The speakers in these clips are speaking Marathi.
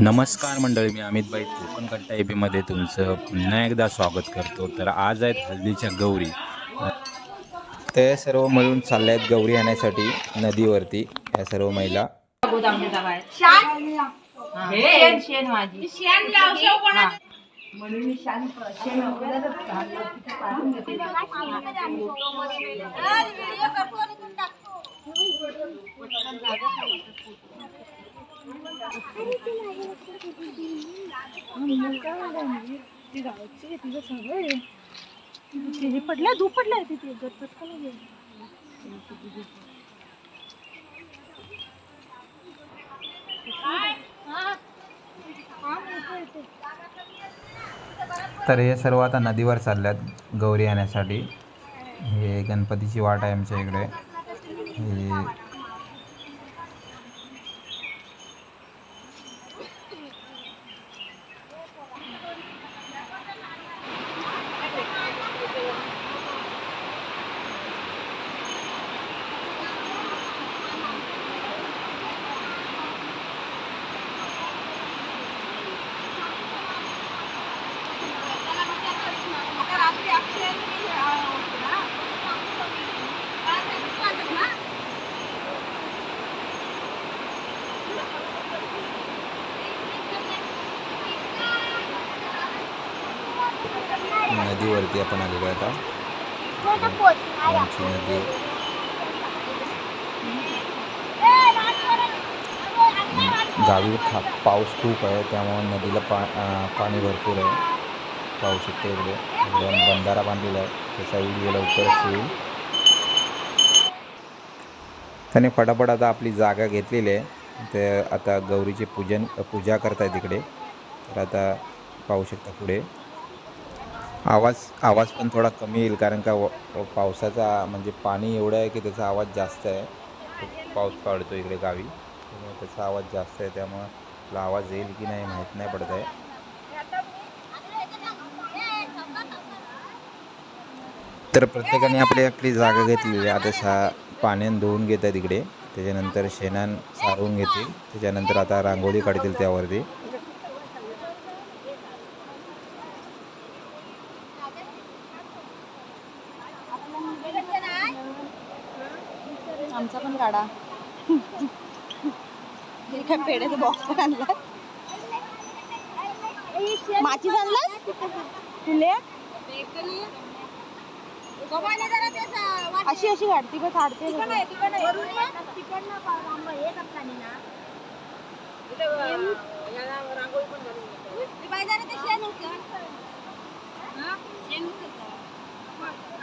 नमस्कार मंडळी मी अमित भाई कोकण कट्टा एपीमध्ये तुमचं पुन्हा एकदा स्वागत करतो. तर आज आहेत हल्दीच्या गौरी. ते सर्व मिळून चालले आहेत गौरी आणण्यासाठी नदीवरती या सर्व महिला. शेण शेण माझी पडल्या धूप पडलाय तिथे. गणपत तर हे सर्व आता नदीवर चालल्यात गौरी आणण्यासाठी हे गणपतीची वाट आहे आमच्या इकडे. हे नदीवरती आपण आलेलो आहे आता. आमची नदी. गावी खा पाऊस खूप आहे त्यामुळे नदीला पा पाणी भरपूर आहे. पाऊस येतो इकडे एकदम बंधारा बांधलेला आहे. त्याचा व्हिडिओ लवकरच येईल. त्याने फटाफट आता आपली जागा घेतलेली आहे. ते आता गौरीचे पूजन पूजा करतायत तिकडे. तर आता पाहू शकता पुढे. आवाज आवाज पण थोडा कमी येईल कारण का व- पावसाचा म्हणजे पाणी एवढं आहे की त्याचा आवाज जास्त आहे. पाऊस पडतो इकडे गावी. त्यामुळे त्याचा आवाज जास्त आहे. त्यामुळं आपला आवाज येईल की नाही माहीत नाही पडत आहे. तर प्रत्येकाने आपली आपली जागा घेतलेली आहे. आता सा पाण्यानं धुवून घेत आहे इकडे. त्याच्यानंतर शेणान सारवून घेतील. त्याच्यानंतर आता रांगोळी काढतील त्यावरती. काढा. काय पेड्याचा बॉक्स पण आणला. माचीस आणलास? फुले? अशी अशी काढती बस काढते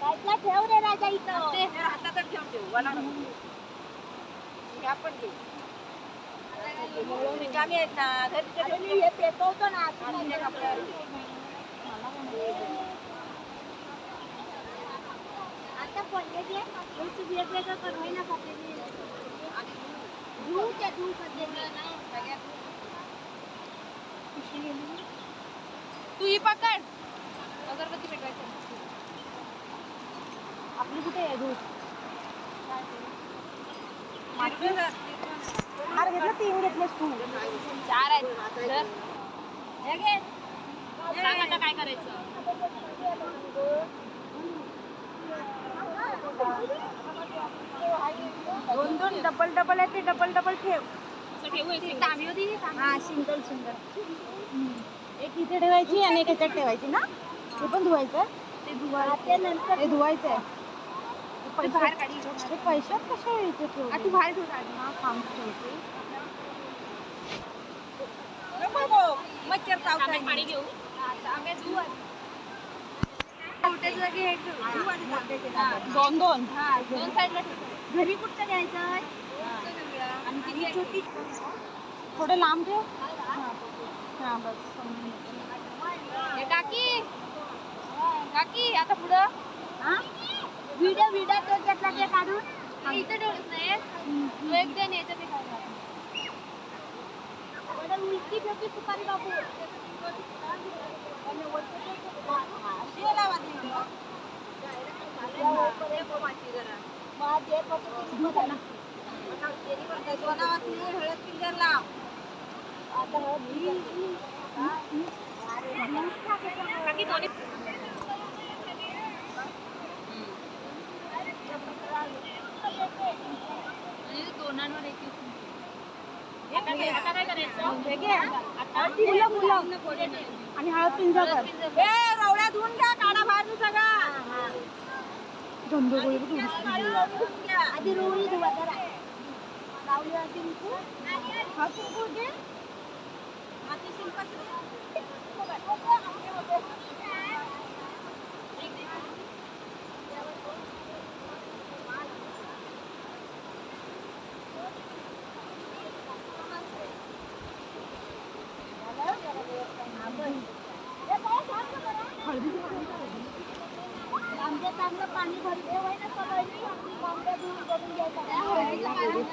साईडला ठेव रे राजा इथं मी हे पेटवतो ना आता पण जे वेगवेगळं करवाय ना धुऊ त्या धुऊ तू ही पकड. अगरबत्ती पेटवायचं. आपली कुठे आहे धूप हार घेतलं तीन घेतलेस तू. चार आहेत. हे घे. सांग आता काय करायचं. दोन दोन डबल डबल आहे ते डबल डबल ठेव. तांबी होती हा एक इथे ठेवायची आणि एक ह्याच्यात ठेवायची ना? ते पण धुवायचं? ते धुवायचं. धुवायचं आहे. ते बाहेर पैशात ते पैशात कशा इथे ठेव तू बाहेर. हा पाणी घेऊ? कुठे दोन दोन. दोन. साईडला घरी कुठचं घ्यायचं छोटी थोडं लांब ठेव. हा बस. हे काकी. काकी आता पुढं. हा? व्हिडिओ व्हिडिओ तो घेतला ते काढून. हे इथं ठेवलंच नाही तू एक दे याचं ते उलटी ठेवते सुपारी बाबू? काकी दोन्ही म्हणजे आणि हळद पिंजा कर रवड्या धुवून घ्या काढा बाहेर सगळा. थोडीशी. आधी रवळी धुवा जरा. लावली आधी कुंकू हा कुंकू घे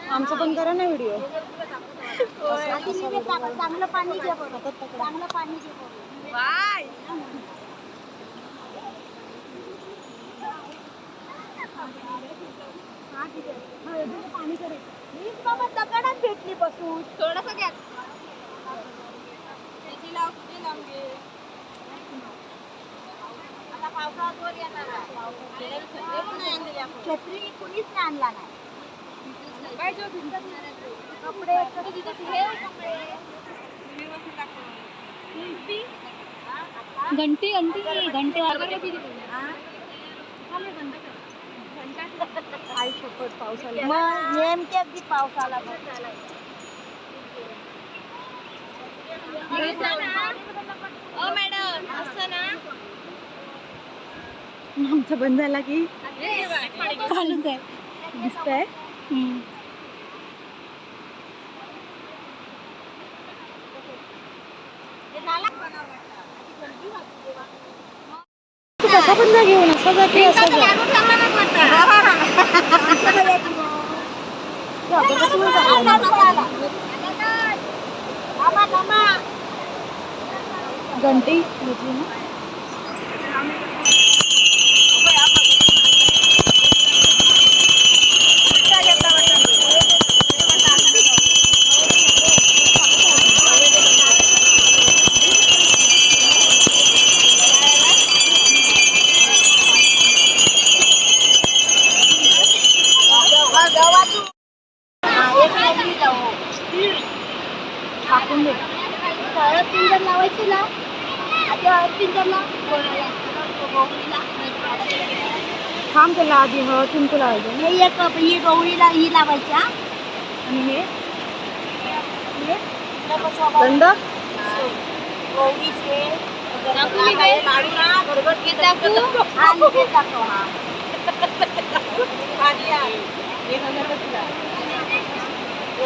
आमचं पण करा ना व्हिडिओ. चांगलं पाणी घे चांगलं पाणी घे बाय पाणी बाबा दगडात भेटली बसून थोडस घ्या आता पावसाळ्यात वर येणार आहे. छत्री कुणीच नाही आणला नाही. कपडे घंटी. घंटी घंटे. आई शपथ पावसाला. मग नेमके अगदी पावसाला ओ मॅडम असं ना. आमचं बंद झाला की चालूच आहे. दिसतंय? कसा पण जा घेऊन असा जाते असा जा घंटी घेतली ना टाकून दे. हळद पिंजर लावायची ना. आधी हळद पिंजरला थांब त्याला आधी हळद कुंकू लावायचं हे एक ही गवळीला ही लावायची हा. आणि हे? लाडू ना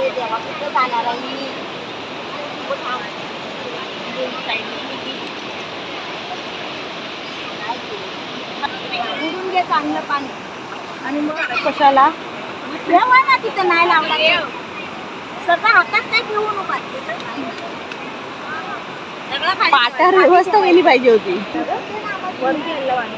देवा कुठं जाणार आहे? बुडून घे चांगलं पाणी. आणि मग कशाला? ठेवा ना तिथं नाही लावला सगळं हातात काय ठेवू नका व्यवस्था केली पाहिजे होती. पाणी.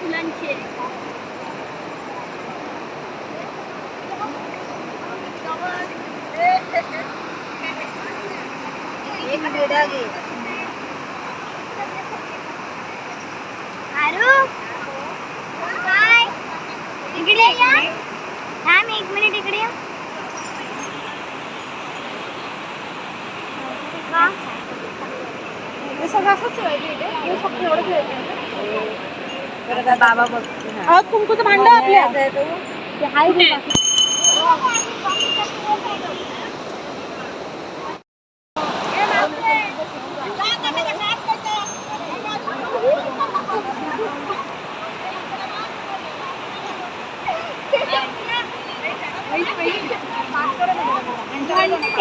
फुलांचे एक बेडा घे आरू? काय? इकडे या. थांब एक मिनिट इकडे या का सगळं असंच येऊ फक्त एवढंच बाबा बघतो भांड आपल्या.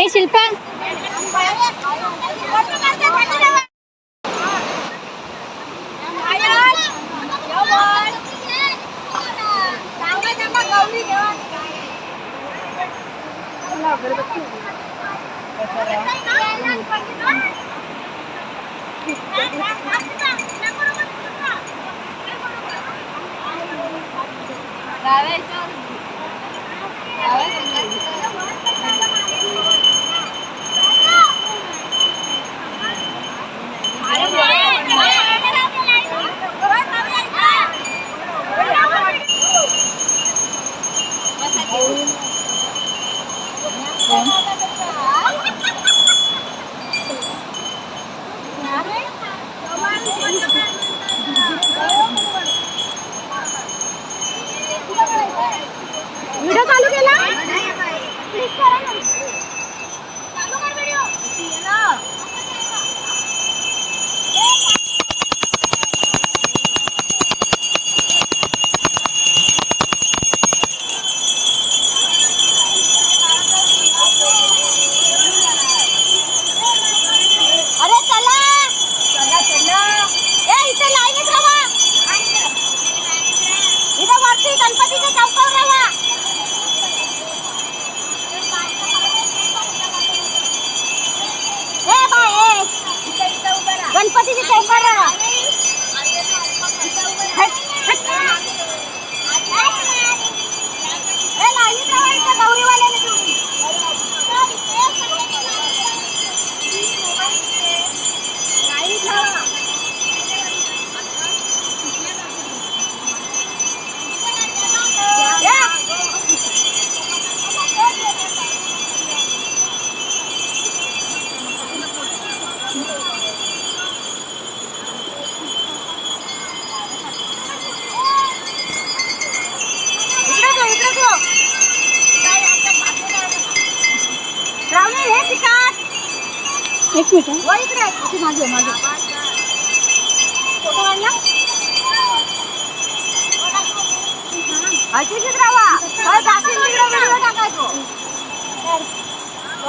शिल्पा.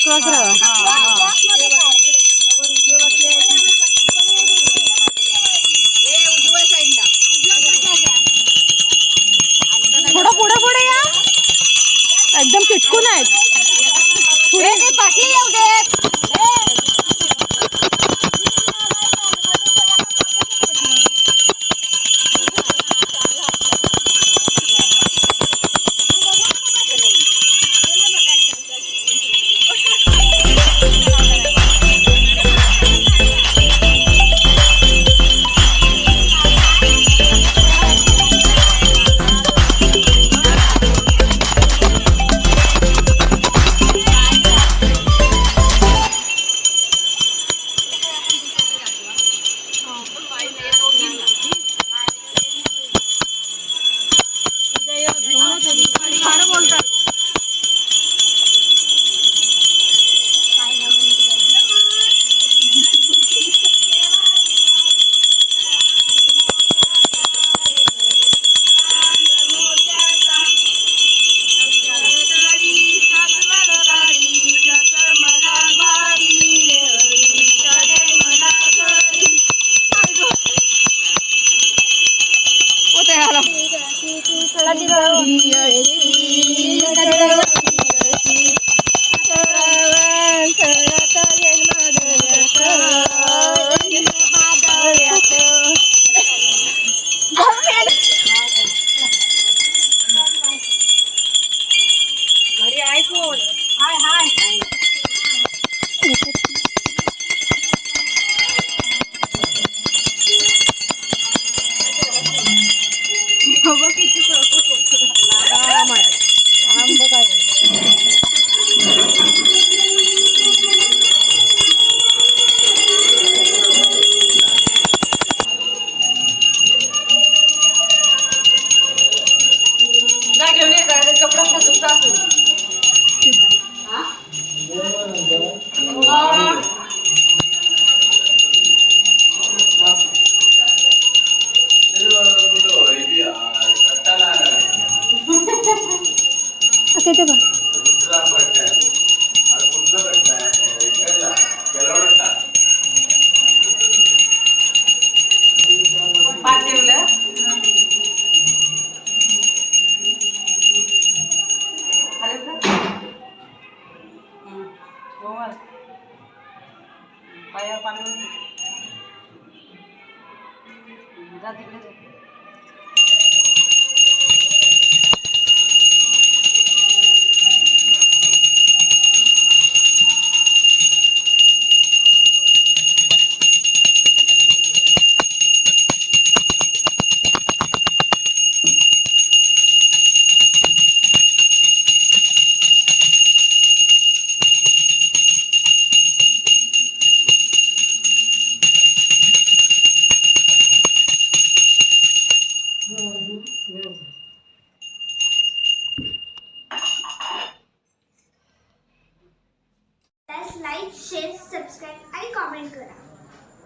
क्रॉस राहा